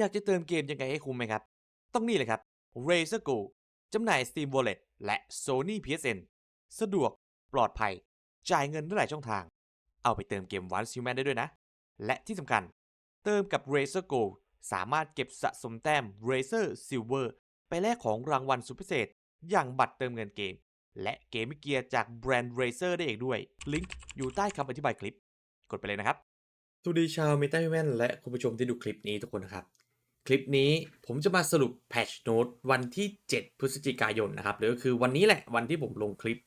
อยากจะเติมเกมยังไงให้คุ้มไหมครับ ต้องนี่เลยครับ Razer Go จำหน่าย Steam Wallet และ Sony PSN สะดวกปลอดภัย จ่ายเงินได้หลายช่องทาง เอาไปเติมเกม Once Human ได้ด้วยนะ และที่สำคัญ เติมกับ Razer Go สามารถเก็บสะสมแต้ม Razer Silver ไปแลกของรางวัลสุดพิเศษ อย่างบัตรเติมเงินเกม และเกมเกียร์จากแบรนด์ Razer ได้อีกด้วย ลิงก์อยู่ใต้คำอธิบายคลิป กดไปเลยนะครับ สวัสดีชาวเมตาแมนและคุณผู้ชมที่ดูคลิปนี้ทุกคนนะครับ ลิปนี้ผมจะมาสรุป Patch Note วันที่ 7 พฤศจิกายนนะครับหรือก็คือวันนี้แหละวันที่ผมลงคลิป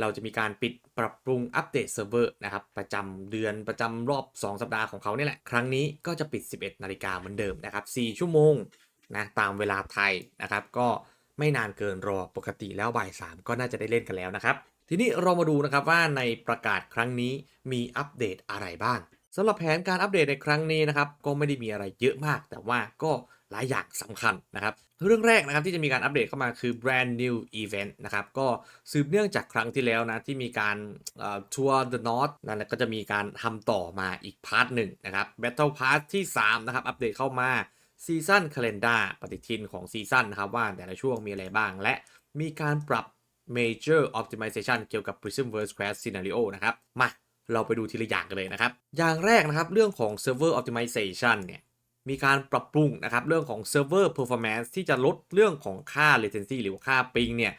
เราจะมีการปิดปรับปรุงอัปเดตเซิร์ฟเวอร์นะครับ ประจำเดือนประจำรอบ 2 สัปดาห์ของเขาเนี่แหละ ครั้งนี้ก็จะปิด 11 นาฬิกาเหมือนเดิมนะครับ 4 ชั่วโมงนะตามเวลาไทยนะครับ ก็ไม่นานเกินรอปกติแล้วบ่าย 3 ก็น่าจะได้เล่นกันแล้วนะครับ ทีนี้เรามาดูนะครับว่าในประกาศครั้งนี้มีอัปเดตอะไรบ้าง สำหรับแผนการอัปเดตในครั้งนี้นะครับก็ไม่ได้มีอะไรเยอะมาก แต่ว่าก็หลายอย่างสำคัญนะครับ เรื่องแรกนะครับที่จะมีการอัปเดตเข้ามาคือ brand new event นะครับ ก็สืบเนื่องจากครั้งที่แล้วนะ ที่มีการทัวร์ the north นั่นแหละก็จะมีการทำต่อมาอีกพาร์ทหนึ่งนะครับ battle pass ที่ 3 นะครับ อัปเดตเข้ามาซีซั o น calendar ปฏิทินของซีซั o นนะครับว่าแต่ละช่วงมีอะไรบ้าง และมีการปรับ major optimization เกี่ยวกับ prism verse crash scenario นะครับ มา เราไปดูทีละอย่างกันเลยนะครับ อย่างแรกนะครับเรื่องของ server optimization เนี่ยมีการปรับปรุงนะครับเรื่องของ server performance ที่จะลดเรื่องของค่า latency หรือว่าค่าปิงเนี่ย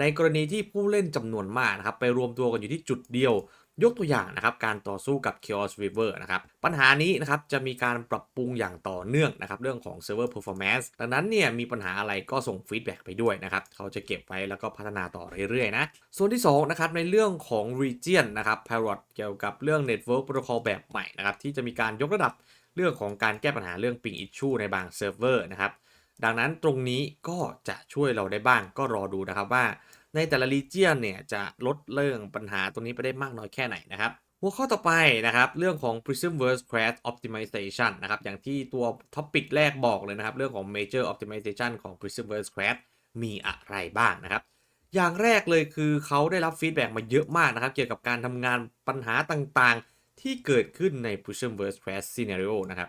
ในกรณีที่ผู้เล่นจำนวนมากนะครับไปรวมตัวกันอยู่ที่จุดเดียว ยกตัวอย่างนะครับการต่อสู้กับ Chaos River นะครับปัญหานี้นะครับจะมีการปรับปรุงอย่างต่อเนื่องนะครับเรื่องของ Server Performance ดังนั้นเนี่ยมีปัญหาอะไรก็ส่งฟีดแบ็กไปด้วยนะครับเขาจะเก็บไว้แล้วก็พัฒนาต่อเรื่อยๆนะส่วนที่2นะครับในเรื่องของ Region นะครับ Parrot เกี่ยวกับเรื่อง Network Protocol แบบใหม่นะครับที่จะมีการยกระดับเรื่องของการแก้ปัญหาเรื่อง ping issue ในบางเซิร์ฟเวอร์นะครับดังนั้นตรงนี้ก็จะช่วยเราได้บ้างก็รอดูนะครับว่า ในแต่ละ region เนี่ยจะลดเรื่องปัญหาตรงนี้ไปได้มากน้อยแค่ไหนนะครับหัวข้อต่อไปนะครับเรื่องของ Prism Verse Crash Optimization นะครับอย่างที่ตัวท็อปิกแรกบอกเลยนะครับเรื่องของ Major Optimization ของ Prism Verse Crash มีอะไรบ้างนะครับ อย่างแรกเลยคือเขาได้รับฟีดแบ็กมาเยอะมากนะครับ เกี่ยวกับการทำงานปัญหาต่างๆ ที่เกิดขึ้นใน Prism Verse Crash Scenario นะครับ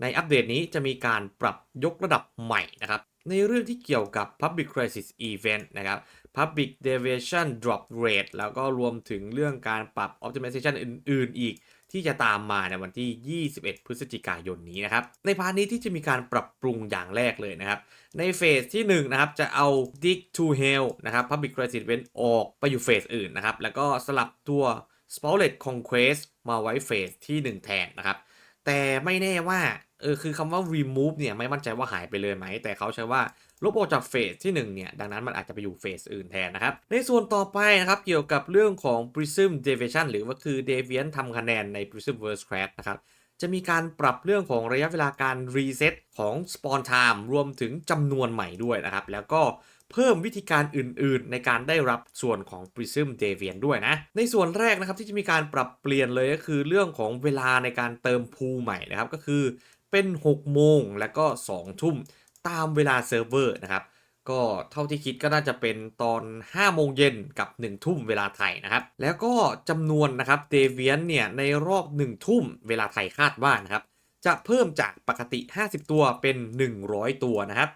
ในอัปเดตนี้จะมีการปรับยกระดับใหม่นะครับในเรื่องที่เกี่ยวกับ Public Crisis Event นะครับ Public Deviation Drop Rate แล้วก็รวมถึงเรื่องการปรับ Optimization อื่น ๆ อีกที่จะตามมาในวันที่ 21 พฤศจิกายนนี้นะครับ ในพาร์ทนี้ที่จะมีการปรับปรุงอย่างแรกเลยนะครับ ในเฟสที่1นะครับจะเอา Dig to Hell นะครับ Public Crisis Event ออกไปอยู่เฟสอื่นนะครับ แล้วก็สลับตัว Spotlet Conquest มาไว้เฟสที่ 1 แทนนะครับ แต่ไม่แน่ว่า เออคือคำว่า remove เนี่ยไม่มั่นใจว่าหายไปเลยไหม แต่เขาใช้ว่าลบออกจากเฟสที่1เนี่ยดังนั้นมันอาจจะไปอยู่เฟสอื่นแทนนะครับ ในส่วนต่อไปนะครับเกี่ยวกับเรื่องของ Prism Deviation หรือว่าคือ Deviant ทำคะแนนใน Prism Verse Crash นะครับจะมีการปรับเรื่องของระยะเวลาการรีเซ็ตของ Spawn Time รวมถึงจำนวนใหม่ด้วยนะครับ แล้วก็เพิ่มวิธีการอื่นๆ ในการได้รับส่วนของ Prism Deviant ด้วยนะ ในส่วนแรกนะครับที่จะมีการปรับเปลี่ยนเลยก็คือเรื่องของเวลาในการเติมพูใหม่นะครับ ก็คือ เป็น 6 โมงและก็ 2 ทุ่มตามเวลาเซิร์ฟเวอร์นะครับ ก็เท่าที่คิดก็น่าจะเป็นตอน 5 โมงเย็นกับ 1 ทุ่มเวลาไทยนะครับ แล้วก็จำนวนนะครับเดเวียนเนี่ยในรอบ 1 ทุ่มเวลาไทยคาดว่านะครับ จะเพิ่มจากปกติ 50 ตัวเป็น 100 ตัวนะครับ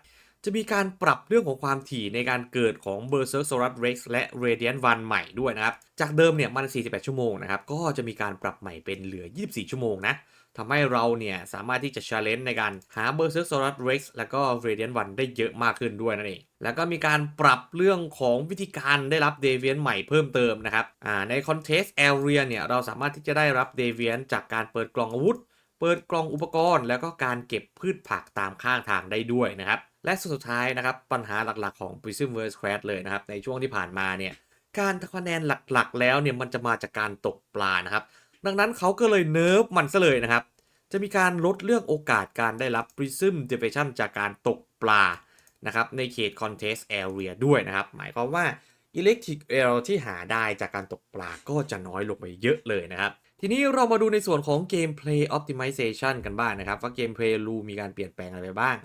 จะมีการปรับเรื่องของความถี่ในการเกิดของ b e r s e r k s o r u s Rex และ Radiant One ใหม่ด้วยนะครับ จากเดิมเนี่ยมัน 48 ชั่วโมงนะครับ ก็จะมีการปรับใหม่เป็นเหลือ 24 ชั่วโมงนะทำให้เราเนี่ยสามารถที่จะ challenge ในการหา Berserk s o r u s Rex แล้วก็ Radiant One ได้เยอะมากขึ้นด้วยนั่นเอง แล้วก็มีการปรับเรื่องของวิธีการได้รับ Deviant ใหม่เพิ่มเติมนะครับใน Contest Area เนี่ยเราสามารถที่จะได้รับ Deviant จากการเปิดกล่องอาวุธ เปิดกล่องอุปกรณ์ แล้วก็การเก็บพืชผักตามข้างทางได้ด้วยนะครับ และสุดท้ายนะครับปัญหาหลักๆของ Prism Verse Crash เลยนะครับในช่วงที่ผ่านมาเนี่ยการทำคะแนนหลักๆ แล้วเนี่ยมันจะมาจากการตกปลานะครับดังนั้นเขาก็เลยเนิร์ฟมันซะเลยนะครับ จะมีการลดเรื่องโอกาสการได้รับ Prism Deviation จากการตกปลานะครับในเขต Contest Area ด้วยนะครับ หมายความว่า Electric Error ที่หาได้จากการตกปลาก็จะน้อยลงไปเยอะเลยนะครับทีนี้เรามาดูในส่วนของ Gameplay Optimization กันบ้างนะครับ ว่า Gameplay รูมีการเปลี่ยนแปลงอะไรไปบ้าง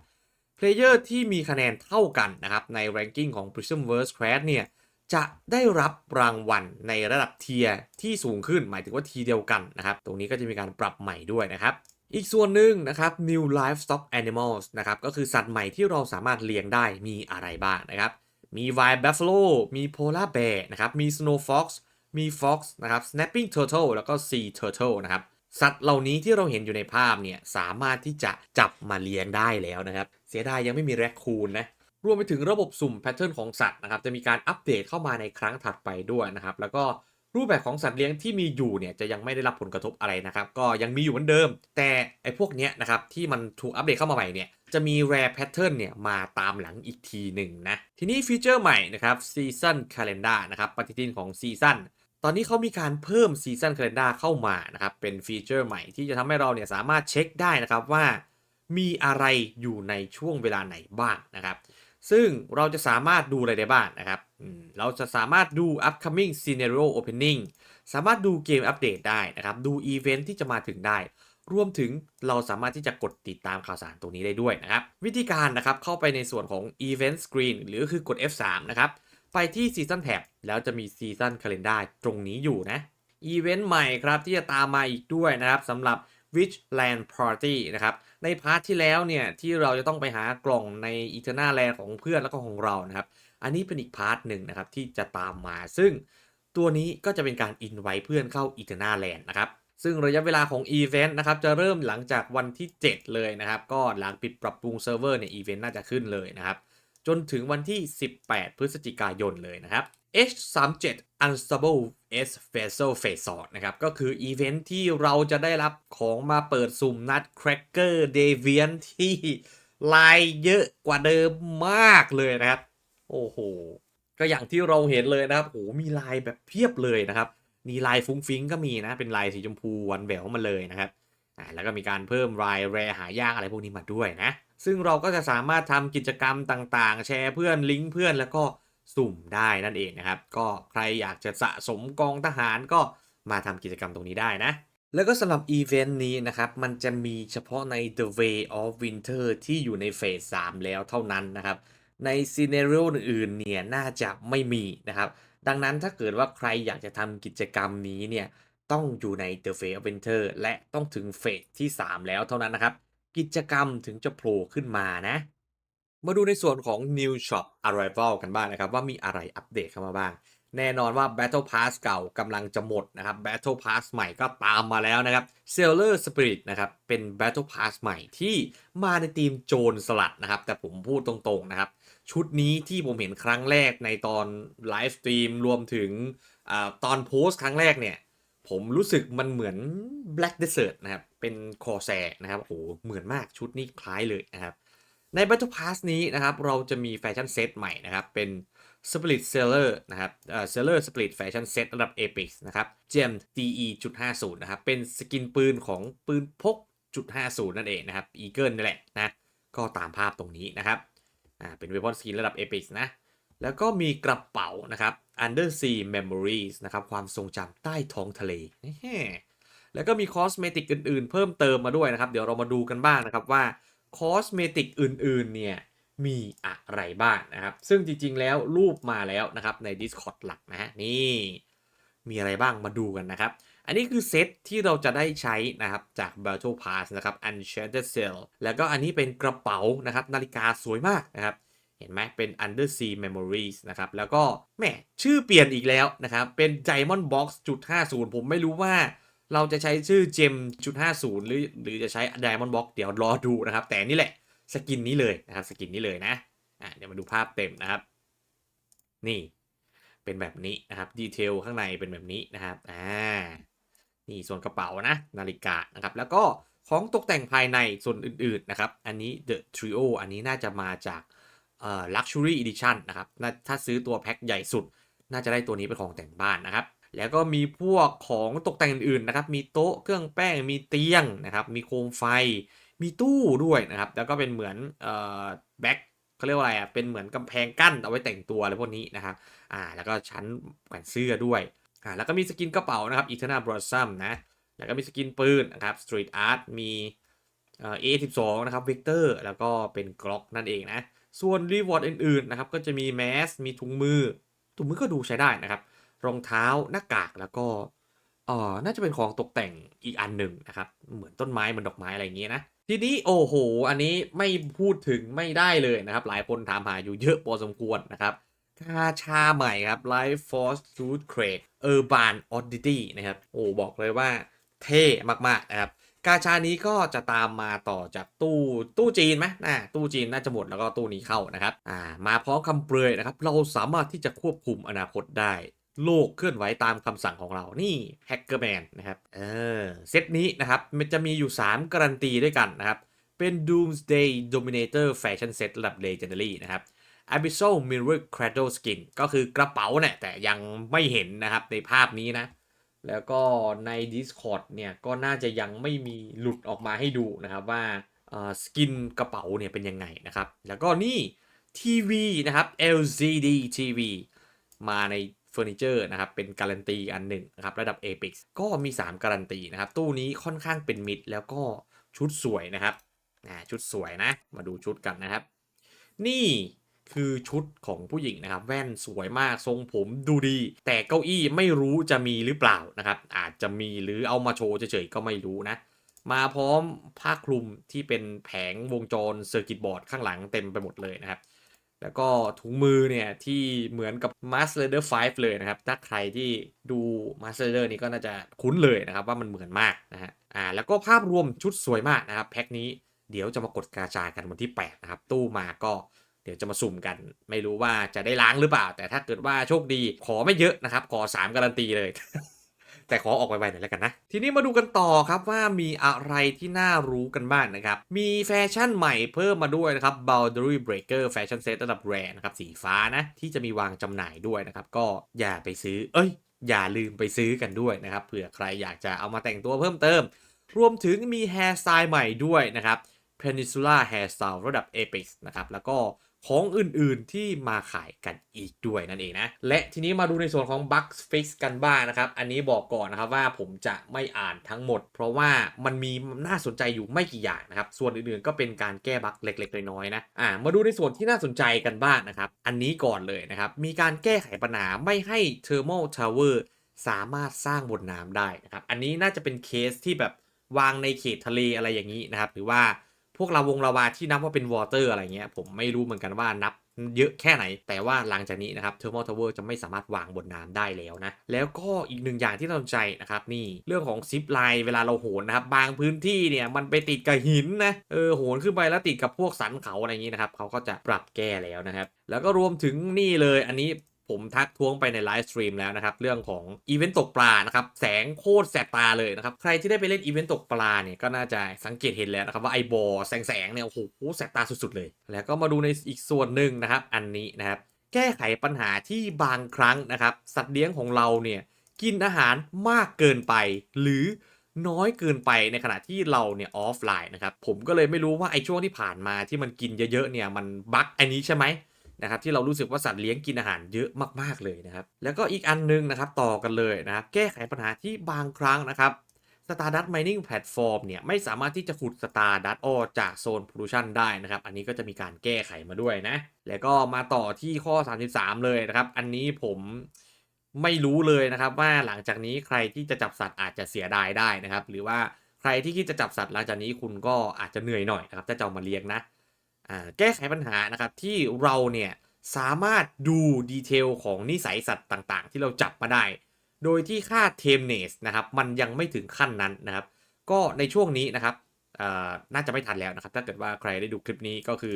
เพลเยอร์ที่มีคะแนนเท่ากันนะครับใน Ranking ของ Prismverse Crash เนี่ยจะได้รับรางวัลในระดับเทียร์ที่สูงขึ้นหมายถึงว่าทีเดียวกันนะครับ ตรงนี้ก็จะมีการปรับใหม่ด้วยนะครับ อีกส่วนหนึ่งนะครับ New Livestock Animals นะครับก็คือสัตว์ใหม่ที่เราสามารถเลี้ยงได้มีอะไรบ้างนะครับ มี Wild Buffalo มี Polar Bear นะครับ มี Snow Fox มี Fox นะครับ Snapping Turtle แล้วก็ Sea Turtle นะครับ สัตว์เหล่านี้ที่เราเห็นอยู่ในภาพเนี่ยสามารถที่จะจับมาเลี้ยงได้แล้วนะครับ เสียดายยังไม่มีแรคคูนนะรวมไปถึงระบบสุ่มแพทเทิร์นของสัตว์นะครับจะมีการอัปเดตเข้ามาในครั้งถัดไปด้วยนะครับ แล้วก็รูปแบบของสัตว์เลี้ยงที่มีอยู่เนี่ยจะยังไม่ได้รับผลกระทบอะไรนะครับ ก็ยังมีอยู่เหมือนเดิม แต่ไอ้พวกเนี้ยนะครับที่มันถูกอัปเดตเข้ามาใหม่เนี่ยจะมี rare pattern เนี่ยมาตามหลังอีกทีหนึ่งนะ ทีนี้ฟีเจอร์ใหม่นะครับ season calendar นะครับปฏิทินของซีซัน ตอนนี้เขามีการเพิ่ม Season Calendar เข้ามานะครับ เป็นฟีเจอร์ใหม่ที่จะทำให้เราเนี่ยสามารถเช็คได้นะครับว่า มีอะไรอยู่ในช่วงเวลาไหนบ้างนะครับ ซึ่งเราจะสามารถดูอะไรได้บ้างนะครับอืมเราจะสามารถดู upcoming scenario opening สามารถดูเกมอัปเดตได้นะครับ ดูอีเวนท์ที่จะมาถึงได้ รวมถึงเราสามารถที่จะกดติดตามข่าวสารตรงนี้ได้ด้วยนะครับ วิธีการนะครับเข้าไปในส่วนของ Event Screen หรือคือกด F3 นะครับ ไปที่ Season Tab แล้วจะมี Season Calendar ตรงนี้อยู่นะ อีเวนต์ใหม่ครับที่จะตามมาอีกด้วยนะครับสำหรับ Witchland Party นะครับ ในพาร์ทที่แล้วเนี่ย ที่เราจะต้องไปหากล่องใน Eternal Land ของเพื่อนแล้วก็ของเรานะครับ อันนี้เป็นอีกพาร์ทหนึ่งนะครับ ที่จะตามมา ซึ่งตัวนี้ก็จะเป็นการอินไว้เพื่อนเข้า Eternal Land นะครับ ซึ่งระยะเวลาของอีเวนต์นะครับ จะเริ่มหลังจากวันที่ 7 เลยนะครับ ก็หลังปิดปรับปรุงเซิร์ฟเวอร์เนี่ยอีเวนต์น่าจะขึ้นเลยนะครับ จนถึงวันที่ 18 พฤศจิกายนเลยนะครับ H37 Unstable S Vessel Phase 2นะครับ ก็คืออีเวนท์ที่เราจะได้รับของมาเปิดสุ่มนัด Cracker Deviant ที่ลายเยอะกว่าเดิมมากเลยนะครับ โอ้โห ก็อย่างที่เราเห็นเลยนะครับโอ้มีลายแบบเพียบเลยนะครับ มีลายฟุ้งฟิ้งก็มีนะ เป็นลายสีชมพูหวันแหววมาเลยนะครับ แล้วก็มีการเพิ่มรายแรหายากอะไรพวกนี้มาด้วยนะ ซึ่งเราก็จะสามารถทำกิจกรรมต่างๆ แชร์เพื่อนลิงก์เพื่อนแล้วก็สุ่มได้นั่นเองนะครับ ก็ใครอยากจะสะสมกองทหารก็มาทำกิจกรรมตรงนี้ได้นะ แล้วก็สำหรับอีเวนต์นี้นะครับ มันจะมีเฉพาะใน The Way of Winter ที่อยู่ในเฟส 3 แล้วเท่านั้นนะครับ ในซีเนเรียอื่นๆเนี่ยน่าจะไม่มีนะครับ ดังนั้นถ้าเกิดว่าใครอยากจะทำกิจกรรมนี้เนี่ย ต้องอยู่ใน The Phase of Winter และต้องถึงเฟสที่ 3 แล้วเท่านั้นนะครับ กิจกรรมถึงจะโผล่ขึ้นมานะ มาดูในส่วนของ New Shop Arrival กันบ้างนะครับ ว่ามีอะไรอัปเดตเข้ามาบ้าง แน่นอนว่า Battle Pass เก่ากำลังจะหมดนะครับ Battle Pass ใหม่ก็ตามมาแล้วนะครับ Sailor Spirit นะครับ เป็น Battle Pass ใหม่ที่มาในทีมโจรสลัดนะครับ แต่ผมพูดตรงๆนะครับชุดนี้ที่ผมเห็นครั้งแรกในตอนไลฟ์สตรีมรวมถึงอตอนโพสต์ครั้งแรกเนี่ย ผมรู้สึกมันเหมือน Black Desert นะครับ เป็นคอแซนะครับ โอ้โหเหมือนมากชุดนี้คล้ายเลยนะครับ ใน Battle Pass นี้นะครับ เราจะมีแฟชั่นเซตใหม่นะครับ เป็น Split Seller นะครับเอ่อ Seller Split Fashion Set ระดับ Apex นะครับ Gem DE จุด50 นะครับ เป็นสกินปืนของปืนพกจุด50 นั่นเองนะครับ Eagle นี่แหละนะ ก็ตามภาพตรงนี้นะครับ อ่า เป็นเวพอนสกินระดับ Apex นะ แล้วก็มีกระเป๋านะครับ Undersea Memories นะครับ ความทรงจำใต้ท้องทะเล แล้วก็มีคอสเมติกอื่นๆ เพิ่มเติมมาด้วยนะครับ เดี๋ยวเรามาดูกันบ้างนะครับว่าคอสเมติกอื่นๆ เนี่ย มีอะไรบ้างนะครับ ซึ่งจริงๆ แล้วรูปมาแล้วนะครับใน Discord หลักนะฮะ นี่ มีอะไรบ้างมาดูกันนะครับ อันนี้คือเซตที่เราจะได้ใช้นะครับจาก Battle Pass นะครับ Enchanted Cell แล้วก็อันนี้เป็นกระเป๋านะครับนาฬิกาสวยมากนะครับ เห็นไหมเป็น Undersea Memories นะครับ แล้วก็แหมชื่อเปลี่ยนอีกแล้วนะครับ เป็น Diamond Box จุด50 ผมไม่รู้ว่าเราจะใช้ชื่อ Gem จุด50 หรือหรือจะใช้ Diamond Box เดี๋ยวรอดูนะครับ แต่นี่แหละสกินนี้เลยนะครับ สกินนี้เลยนะอะเดี๋ยวมาดูภาพเต็มนะครับ นี่เป็นแบบนี้นะครับดีเทลข้างในเป็นแบบนี้นะครับอ่านี่ส่วนกระเป๋านะนาฬิกานะครับ แล้วก็ของตกแต่งภายในส่วนอื่นๆนะครับ อันนี้ The Trio อันนี้น่าจะมาจาก เอ่อ Luxury Edition นะครับถ้าซื้อตัวแพ็คใหญ่สุด น่าจะได้ตัวนี้เป็นของแต่งบ้านนะครับ แล้วก็มีพวกของตกแต่งอื่นๆนะครับ มีโต๊ะเครื่องแป้งมีเตียงนะครับ มีโคมไฟ มีตู้ด้วยนะครับ แล้วก็เป็นเหมือนเอ่อแบ็คเขาเรียกว่าอะไรอะเป็นเหมือนกำแพงกั้นเอาไว้แต่งตัวอะไรพวกนี้นะครับอ่าแล้วก็ชั้นแขวนเสื้อด้วยอ่าแล้วก็มีสกินกระเป๋านะครับ Eternal Blossom นะแล้วก็มีสกินปืนนะครับ Street Art มีเอ่อ A12 นะครับ Vector แล้วก็เป็น Glock นั่นเองนะ ส่วน Reward อื่นๆนะครับก็จะมีแมส มีถุงมือ ถุงมือก็ดูใช้ได้นะครับ รองเท้าหน้ากากแล้วก็เอ่อน่าจะเป็นของตกแต่งอีกอันหนึ่งนะครับ เหมือนต้นไม้เหมือนดอกไม้อะไรอย่างเงี้ยนะ ทีนี้โอ้โห อันนี้ไม่พูดถึงไม่ได้เลยนะครับ หลายคนถามหาอยู่เยอะพอสมควรนะครับกาชาใหม่ครับ Life Force Truth Crate Urban Oddity นะครับ โอ้บอกเลยว่าเท่มากๆนะครับ กาชานี้ก็จะตามมาต่อจากตู้ตู้จีนไหมอ่าตู้จีนน่าจะหมดแล้วก็ตู้นี้เข้านะครับอ่ามาพร้อมคำเปรยนะครับ เราสามารถที่จะควบคุมอนาคตได้โลกเคลื่อนไหวตามคำสั่งของเรา นี่แฮกเกอร์แมนนะครับ เออ เซตนี้นะครับ มันจะมีอยู่ 3 การันตีด้วยกันนะครับ เป็น Doomsday Dominator Fashion Set ระดับ Legendary นะครับ Abyssal Mirror Cradle Skin ก็คือกระเป๋าเนี่ยแต่ยังไม่เห็นนะครับในภาพนี้นะ แล้วก็ใน Discord เนี่ยก็น่าจะยังไม่มีหลุดออกมาให้ดูนะครับว่าสกินกระเป๋าเนี่ยเป็นยังไงนะครับ แล้วก็นี่ทีวีนะครับ LCD TV มาในเฟอร์นิเจอร์นะครับ เป็นการันตีอันหนึ่งนะครับ ระดับ Apex ก็มี 3 การันตีนะครับ ตู้นี้ค่อนข้างเป็นมิด แล้วก็ชุดสวยนะครับชุดสวยนะ มาดูชุดกันนะครับ นี่ คือชุดของผู้หญิงนะครับ แว่นสวยมากทรงผมดูดี แต่เก้าอี้ไม่รู้จะมีหรือเปล่านะครับ อาจจะมีหรือเอามาโชว์เฉยๆก็ไม่รู้นะ มาพร้อมผ้าคลุมที่เป็นแผงวงจรเซอร์กิตบอร์ดข้างหลังเต็มไปหมดเลยนะครับ แล้วก็ถุงมือเนี่ย ที่เหมือนกับ Master Rider 5เลยนะครับ ถ้าใครที่ดู Master Rider นี่ก็น่าจะคุ้นเลยนะครับ ว่ามันเหมือนมากนะฮะอ่าแล้วก็ภาพรวมชุดสวยมากนะครับแพ็คนี้เดี๋ยวจะมากดกาชากันวันที่ 8 นะครับ ตู้มาก็ ดี๋ยวจะมาสุ่มกัน ไม่รู้ว่าจะได้ล้างหรือเปล่า แต่ถ้าเกิดว่าโชคดีขอไม่เยอะนะครับ ขอ 3 การันตีเลย แต่ขอออกไวๆหน่อยแล้วกันนะ ทีนี้มาดูกันต่อครับว่ามีอะไรที่น่ารู้กันบ้างนะครับ มีแฟชั่นใหม่เพิ่มมาด้วยนะครับ Boundary Breaker Fashion Set ระดับแรนะครับ สีฟ้านะ ที่จะมีวางจำหน่ายด้วยนะครับ ก็อย่าไปซื้อ เอ้ย อย่าลืมไปซื้อกันด้วยนะครับเผื่อใครอยากจะเอามาแต่งตัวเพิ่มเติม รวมถึงมี Hair Style ใหม่ด้วยนะครับ Peninsula Hairstyle ระดับ Apex นะครับแล้วก็ ของอื่นๆที่มาขายกันอีกด้วยนั่นเองนะ และทีนี้มาดูในส่วนของ Bug Fix กันบ้างนะครับ อันนี้บอกก่อนนะครับว่าผมจะไม่อ่านทั้งหมด เพราะว่ามันมีน่าสนใจอยู่ไม่กี่อย่างนะครับ ส่วนอื่นๆก็เป็นการแก้บั๊กเล็กๆ น้อยๆนะอ่ามาดูในส่วนที่น่าสนใจกันบ้างนะครับ อันนี้ก่อนเลยนะครับ มีการแก้ไขปัญหาไม่ให้ Thermal Tower สามารถสร้างบนน้ำได้นะครับ อันนี้น่าจะเป็นเคสที่แบบวางในเขตทะเลอะไรอย่างนี้นะครับ หรือว่า พวกลาวงลาวาที่นับว่าเป็นวอเตอร์อะไรเงี้ยผมไม่รู้เหมือนกันว่านับเยอะแค่ไหน แต่ว่าหลังจากนี้นะครับเทอร์โมทาวเวอร์จะไม่สามารถวางบนน้ำได้แล้วนะ แล้วก็อีกหนึ่งอย่างที่น่าสนใจนะครับ นี่เรื่องของซิปไลน์เวลาเราโหนนะครับ บางพื้นที่เนี่ยมันไปติดกับหินนะ เออโหนขึ้นไปแล้วติดกับพวกสันเขาอะไรอย่างนี้นะครับ เขาก็จะปรับแก้แล้วนะครับ แล้วก็รวมถึงนี่เลยอันนี้ ผมทักท้วงไปในไลฟ์สตรีมแล้วนะครับ เรื่องของอีเวนต์ตกปลานะครับ แสงโคตรแสบตาเลยนะครับ ใครที่ได้ไปเล่นอีเวนต์ตกปลาเนี่ย ก็น่าจะสังเกตเห็นแล้วนะครับ ว่าไอบอแสงแสงเนี่ย โอ้โหแสบตาสุด ๆ เลย แล้วก็มาดูในอีกส่วนหนึ่งนะครับ อันนี้นะครับ แก้ไขปัญหาที่บางครั้งนะครับ สัตว์เลี้ยงของเราเนี่ยกินอาหารมากเกินไป หรือน้อยเกินไปในขณะที่เราเนี่ยออฟไลน์นะครับผมก็เลยไม่รู้ว่าไอ้ช่วงที่ผ่านมาที่มันกินเยอะๆเนี่ยมันบั๊กอันนี้ใช่ไหม นะครับที่เรารู้สึกว่าสัตว์เลี้ยงกินอาหารเยอะมากๆเลยนะครับแล้วก็อีกอันนึงนะครับต่อกันเลยนะครับแก้ไขปัญหาที่บางครั้งนะครับ Stardust Mining Platform เนี่ยไม่สามารถที่จะขุด Stardust ออกจากโซน Pollution ได้นะครับ อันนี้ก็จะมีการแก้ไขมาด้วยนะ แล้วก็มาต่อที่ข้อ 33 เลยนะครับ อันนี้ผมไม่รู้เลยนะครับว่าหลังจากนี้ใครที่จะจับสัตว์อาจจะเสียดายได้นะครับ หรือว่าใครที่คิดจะจับสัตว์หลังจากนี้คุณก็อาจจะเหนื่อยหน่อยนะครับถ้าจะเอามาเลี้ยงนะ แก้ไขปัญหานะครับที่เราเนี่ยสามารถดูดีเทลของนิสัยสัตว์ต่างๆ ที่เราจับมาได้ โดยที่ค่าเทมเนสนะครับมันยังไม่ถึงขั้นนั้นนะครับ ก็ในช่วงนี้นะครับน่าจะไม่ทันแล้วนะครับ ถ้าเกิดว่าใครได้ดูคลิปนี้ก็คือ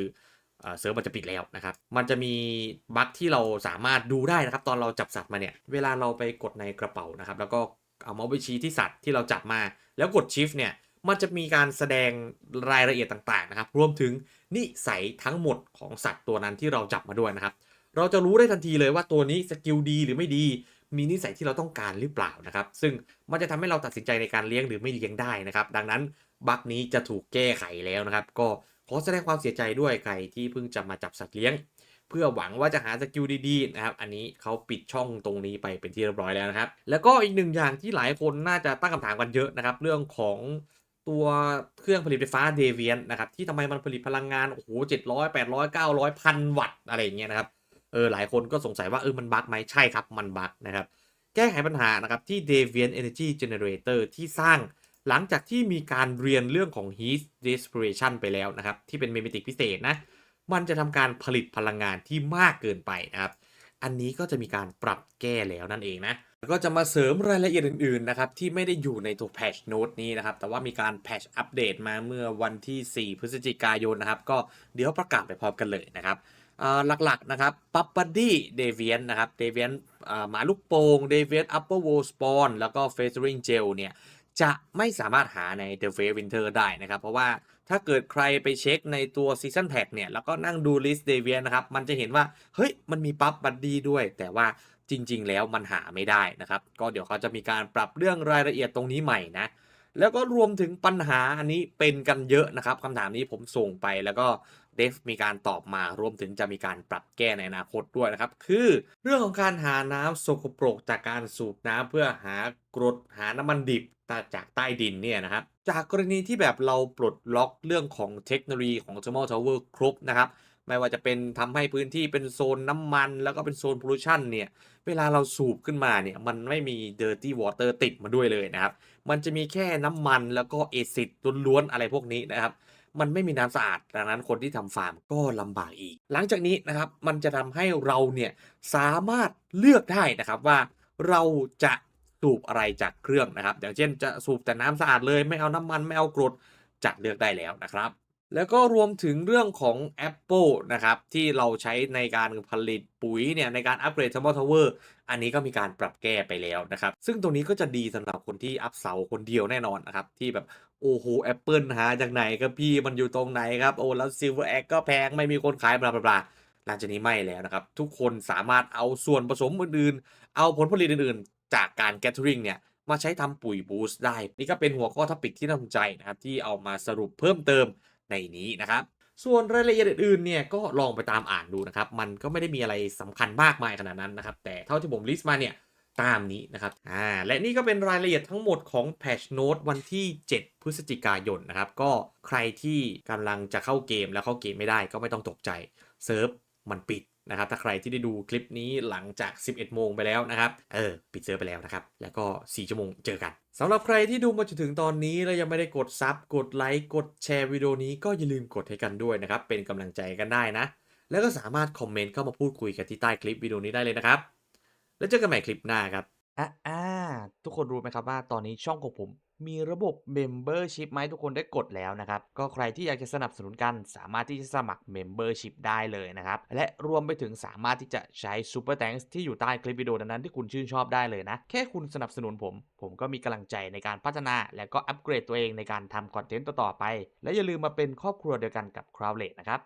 เซิร์ฟมันจะปิดแล้วนะครับ มันจะมีบั๊กที่เราสามารถดูได้นะครับ ตอนเราจับสัตว์มาเนี่ย เวลาเราไปกดในกระเป๋านะครับ แล้วก็เอาเมาส์ไปชี้ที่สัตว์ที่เราจับมา แล้วกดชิฟเนี่ย มันจะมีการแสดงรายละเอียดต่างๆนะครับ รวมถึงนิสัยทั้งหมดของสัตว์ตัวนั้นที่เราจับมาด้วยนะครับ เราจะรู้ได้ทันทีเลยว่าตัวนี้สกิลดีหรือไม่ดี มีนิสัยที่เราต้องการหรือเปล่านะครับ ซึ่งมันจะทำให้เราตัดสินใจในการเลี้ยงหรือไม่เลี้ยงได้นะครับ ดังนั้นบั๊กนี้จะถูกแก้ไขแล้วนะครับ ก็ขอแสดงความเสียใจด้วยใครที่เพิ่งจะมาจับสัตว์เลี้ยง เพื่อหวังว่าจะหาสกิลดีๆนะครับ อันนี้เขาปิดช่องตรงนี้ไปเป็นที่เรียบร้อยแล้วนะครับ แล้วก็อีกหนึ่งอย่างที่หลายคนน่าจะตั้งคำถามกันเยอะนะครับ เรื่องของ ตัวเครื่องผลิตไฟฟ้าเดเวียนนะครับ ที่ทำไมมันผลิตพลังงาน โอ้โหเจ็ดร้อยแปดร้อยเก้าร้อยพันวัตต์อะไรอย่างเงี้ยนะครับ เออ หลายคนก็สงสัยว่า เออ มันบั๊กไหมใช่ครับ มันบั๊กนะครับ แก้ไขปัญหานะครับ ที่ Deviant Energy Generator ที่สร้างหลังจากที่มีการเรียนเรื่องของ Heat Desperation ไปแล้วนะครับ ที่เป็นเมมิติกพิเศษนะ มันจะทำการผลิตพลังงานที่มากเกินไปนะครับ อันนี้ก็จะมีการปรับแก้แล้วนั่นเองนะ ก็จะมาเสริมรายละเอียดอื่นๆนะครับที่ไม่ได้อยู่ในตัว patch note นี้นะครับ แต่ว่ามีการ patch อัปเดตมาเมื่อวันที่ 4 พฤศจิกายนนะครับ ก็เดี๋ยวประกาศไปพร้อมกันเลยนะครับหลักๆนะครับปับบัดดี้เดเวียนนะครับเดเวียนหมาลูกโป่งเดเวียนอัปเปอร์โวสปอนแล้วก็เฟเริงเจลเนี่ยจะไม่สามารถหาใน The f a c e Winter ได้นะครับ เพราะว่าถ้าเกิดใครไปเช็คในตัว Season Pack เนี่ย แล้วก็นั่งดู List d e v i a n นะครับ มันจะเห็นว่า เฮ้ย มันมีปั๊บบัดดี้ด้วย แต่ว่า จริง ๆ แล้วมันหาไม่ได้นะครับ ก็เดี๋ยวเขาจะมีการปรับเรื่องรายละเอียดตรงนี้ใหม่นะ แล้วก็รวมถึงปัญหาอันนี้เป็นกันเยอะนะครับคำถามนี้ผมส่งไปแล้วก็เดฟมีการตอบมารวมถึงจะมีการปรับแก้ในอนาคตด้วยนะครับ คือเรื่องของการหาน้ำสกปรกจากการสูบน้ำเพื่อหากรดหาน้ำมันดิบจากใต้ดินเนี่ยนะครับ จากกรณีที่แบบเราปลดล็อกเรื่องของเทคโนโลยีของ Thermal Tower ครบนะครับ ไม่ว่าจะเป็นทำให้พื้นที่เป็นโซนน้ำมัน แล้วก็เป็นโซนพลูชันเนี่ย เวลาเราสูบขึ้นมาเนี่ยมันไม่มี dirty water ติดมาด้วยเลยนะครับ มันจะมีแค่น้ำมันแล้วก็เอซิดล้วนๆอะไรพวกนี้นะครับ มันไม่มีน้ำสะอาดดังนั้นคนที่ทำฟาร์มก็ลำบากอีก หลังจากนี้นะครับมันจะทำให้เราเนี่ยสามารถเลือกได้นะครับว่าเราจะสูบอะไรจากเครื่องนะครับ อย่างเช่นจะสูบแต่น้ำสะอาดเลยไม่เอาน้ำมันไม่เอากรดจะเลือกได้แล้วนะครับ แล้วก็รวมถึงเรื่องของ Apple นะครับ ที่เราใช้ในการผลิตปุ๋ยเนี่ยในการอัปเกรด Thermal Tower อันนี้ก็มีการปรับแก้ไปแล้วนะครับ ซึ่งตรงนี้ก็จะดีสำหรับคนที่อัพเสาคนเดียวแน่นอนนะครับ ที่แบบ โอ้โห Apple หาจากไหนครับพี่มันอยู่ตรงไหนครับ โอ้แล้ว Silver Act ก็แพงไม่มีคนขายบลาบลาหลังจากนี้ไม่แล้วนะครับ ทุกคนสามารถเอาส่วนผสมอื่นๆ เอาผลผลิตอื่นๆ จากการ Gathering เนี่ยมาใช้ทำปุ๋ยบูสต์ได้ นี่ก็เป็นหัวข้อท็อปิกที่น่าสนใจนะครับที่เอามาสรุปเพิ่มเติม ในนี้นะครับส่วนรายละเอียดอื่นๆเนี่ยก็ลองไปตามอ่านดูนะครับ มันก็ไม่ได้มีอะไรสำคัญมากมายขนาดนั้นนะครับ แต่เท่าที่ผมลิสต์มาเนี่ยตามนี้นะครับอ่าและนี่ก็เป็นรายละเอียดทั้งหมดของ Patch Note วันที่ 7 พฤศจิกายนนะครับ ก็ใครที่กำลังจะเข้าเกมแล้วเข้าเกมไม่ได้ก็ไม่ต้องตกใจเซิร์ฟมันปิด นะครับถ้าใครที่ได้ดูคลิปนี้หลังจาก 11 โมงไปแล้วนะครับ เออ ปิดเซิร์ฟไปแล้วนะครับ แล้วก็ 4 ชั่วโมงเจอกันสำหรับใครที่ดูมาจนถึงตอนนี้ แล้วยังไม่ได้กดซับกดไลค์กดแชร์วิดีโอนี้ก็อย่าลืมกดให้กันด้วยนะครับ เป็นกำลังใจกันได้นะ แล้วก็สามารถคอมเมนต์เข้ามาพูดคุยกันที่ใต้คลิปวิดีโอนี้ได้เลยนะครับ แล้วเจอกันใหม่คลิปหน้าครับอ่าอ่าทุกคนรู้ไหมครับว่าตอนนี้ช่องของผม มีระบบ Membership ไหมทุกคนได้กดแล้วนะครับ ก็ใครที่อยากจะสนับสนุนกันสามารถที่จะสมัคร Membership ได้เลยนะครับ และรวมไปถึงสามารถที่จะใช้ Super Thanks ที่อยู่ใต้คลิปวิดีโอนั้นๆที่คุณชื่นชอบได้เลยนะ แค่คุณสนับสนุนผม ผมก็มีกำลังใจในการพัฒนา และก็อัปเกรดตัวเองในการทำคอนเทนต์ต่อๆไป และอย่าลืมมาเป็นครอบครัวเดียวกันกับ Crowdlet นะครับ